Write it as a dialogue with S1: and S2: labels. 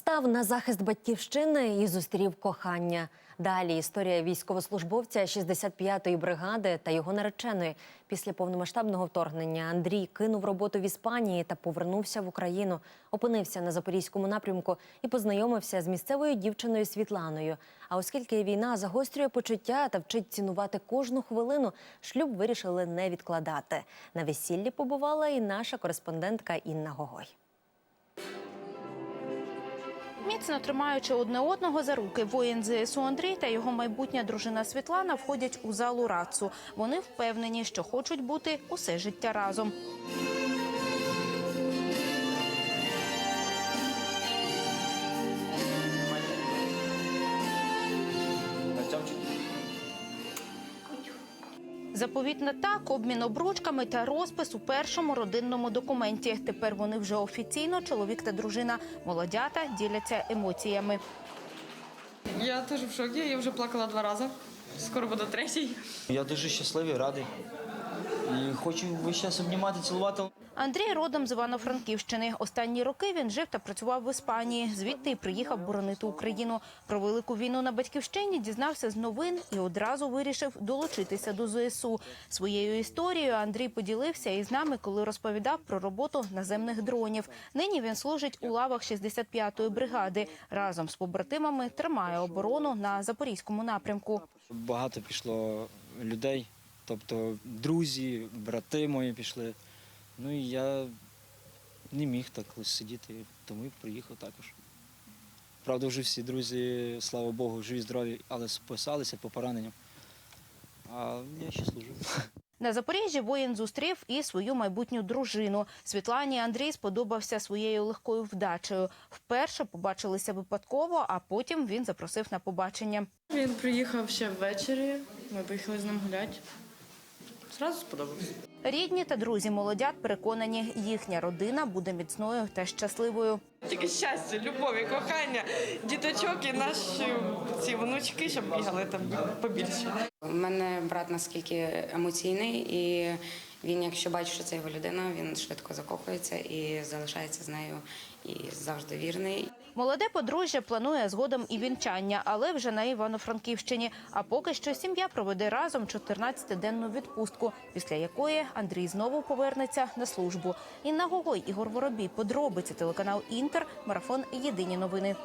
S1: Став на захист батьківщини і зустрів кохання. Далі історія військовослужбовця 65-ї бригади та його нареченої. Після повномасштабного вторгнення Андрій кинув роботу в Іспанії та повернувся в Україну. Опинився на запорізькому напрямку і познайомився з місцевою дівчиною Світланою. А оскільки війна загострює почуття та вчить цінувати кожну хвилину, шлюб вирішили не відкладати. На весіллі побувала і наша кореспондентка Інна Гогой.
S2: Міцно тримаючи одне одного за руки, воїн ЗСУ Андрій та його майбутня дружина Світлана входять у залу рацу. Вони впевнені, що хочуть бути усе життя разом. Заповітна так, обмін обручками та розпис у першому родинному документі. Тепер вони вже офіційно чоловік та дружина. Молодята діляться емоціями.
S3: Я теж в шокі, я вже плакала два рази. Скоро буде третій.
S4: Я дуже щасливий, радий. І хочу весь час обнімати, цілувати.
S2: Андрій родом з Івано-Франківщини. Останні роки він жив та працював в Іспанії. Звідти й приїхав боронити Україну. Про велику війну на батьківщині дізнався з новин і одразу вирішив долучитися до ЗСУ. Своєю історією Андрій поділився із нами, коли розповідав про роботу наземних дронів. Нині він служить у лавах 65-ї бригади. Разом з побратимами тримає оборону на запорізькому напрямку.
S4: Багато пішло людей, тобто друзі, брати мої пішли. Ну і я не міг так ось сидіти, тому і приїхав також. Правда, вже всі друзі, слава Богу, живі, здорові, але списалися по пораненням. А я ще служу.
S2: На Запоріжжі воїн зустрів і свою майбутню дружину. Світлані Андрій сподобався своєю легкою вдачею. Вперше побачилися випадково, а потім він запросив на побачення.
S3: Він приїхав ще ввечері. Ми поїхали з ним гуляти. Зразу сподобався.
S2: Рідні та друзі молодят переконані, їхня родина буде міцною та щасливою.
S3: Тільки щастя, любові, кохання, діточок і наші ці внучки, щоб бігали там побільше.
S5: У мене брат наскільки емоційний, і він, якщо бачить, що це його людина, він швидко закохується і залишається з нею і завжди вірний.
S2: Молоде подружжя планує згодом і вінчання, але вже на Івано-Франківщині. А поки що сім'я проведе разом 14-денну відпустку, після якої Андрій знову повернеться на службу. Інна Гогой, Ігор Воробій, подробиці телеканал Інтер, марафон Єдині новини.